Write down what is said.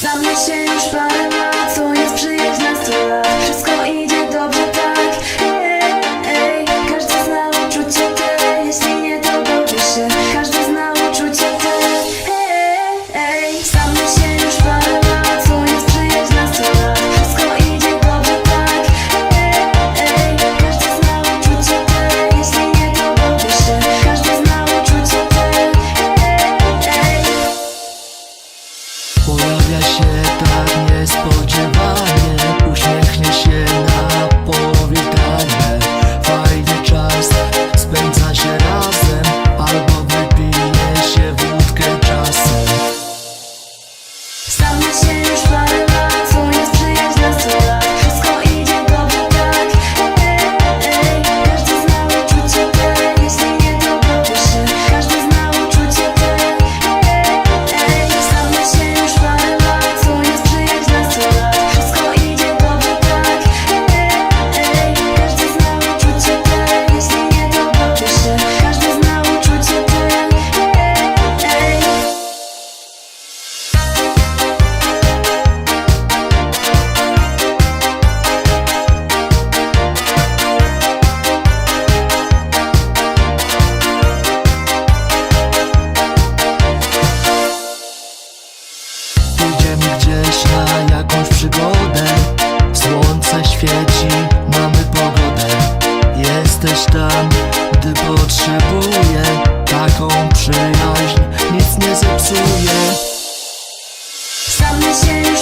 Znamy się już parę lat, jest przyjaźń na stole niespodziewanie. Uśmiechnie się na powitanie. Fajny czas spędza się razem. Albo wypije się wódkę czasem. Sam się gdzieś na jakąś przygodę. Słońce świeci, mamy pogodę. Jesteś tam, gdy potrzebuję Taką przyjaźń. Nic nie zepsuje. Sam się już